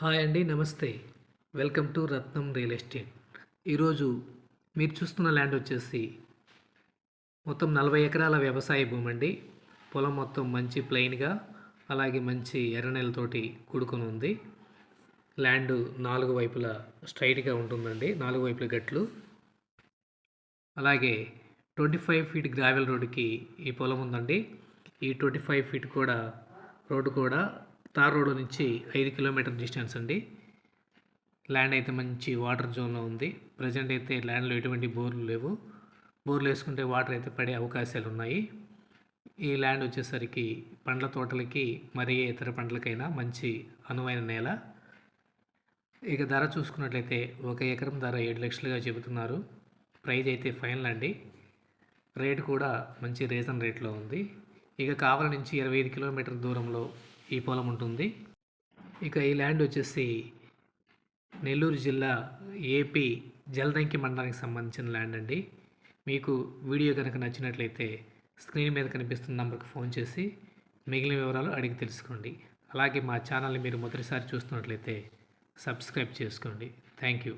Hi అండి నమస్తే. Welcome to Ratnam real estate. ఈరోజు మీరు చూస్తున్న ల్యాండ్ వచ్చేసి మొత్తం నలభై ఎకరాల వ్యవసాయ భూమి అండి. పొలం మొత్తం మంచి ప్లెయిన్గా అలాగే మంచి ఎర్రనెలతోటి కూడుకొని ఉంది. ల్యాండ్ నాలుగు వైపులా స్ట్రైట్గా ఉంటుందండి నాలుగు వైపుల గట్లు. అలాగే ట్వంటీ ఫైవ్ ఫీట్ గ్రావెల్ రోడ్డుకి ఈ పొలం ఉందండి. ఈ ట్వంటీ ఫైవ్ ఫీట్ కూడా రోడ్డు కూడా తార్ రోడ్డు నుంచి ఐదు కిలోమీటర్ డిస్టెన్స్ అండి. ల్యాండ్ అయితే మంచి వాటర్ జోన్లో ఉంది. ప్రజెంట్ అయితే ల్యాండ్లో ఎటువంటి బోర్లు లేవు. బోర్లు వేసుకుంటే వాటర్ అయితే పడే అవకాశాలు ఉన్నాయి. ఈ ల్యాండ్ వచ్చేసరికి పండ్ల తోటలకి మరి ఇతర పంటలకైనా మంచి అనువైన నేల. ఇక ధర చూసుకున్నట్లయితే ఒక ఎకరం ధర ఏడు లక్షలుగా చెబుతున్నారు. ప్రైజ్ అయితే ఫైనల్ అండి. రేట్ కూడా మంచి రీజన్ రేట్లో ఉంది. ఇక కావల నుంచి ఇరవై ఐదు కిలోమీటర్ దూరంలో ఈ పొలం ఉంటుంది. ఇక ఈ ల్యాండ్ వచ్చేసి నెల్లూరు జిల్లా ఏపీ జలదంకి మండలానికి సంబంధించిన ల్యాండ్ అండి. మీకు వీడియో కనుక నచ్చినట్లయితే స్క్రీన్ మీద కనిపిస్తున్న నంబర్కి ఫోన్ చేసి మిగిలిన వివరాలు అడిగి తెలుసుకోండి. అలాగే మా ఛానల్ని మీరు మొదటిసారి చూస్తున్నట్లయితే సబ్స్క్రైబ్ చేసుకోండి. Thank you.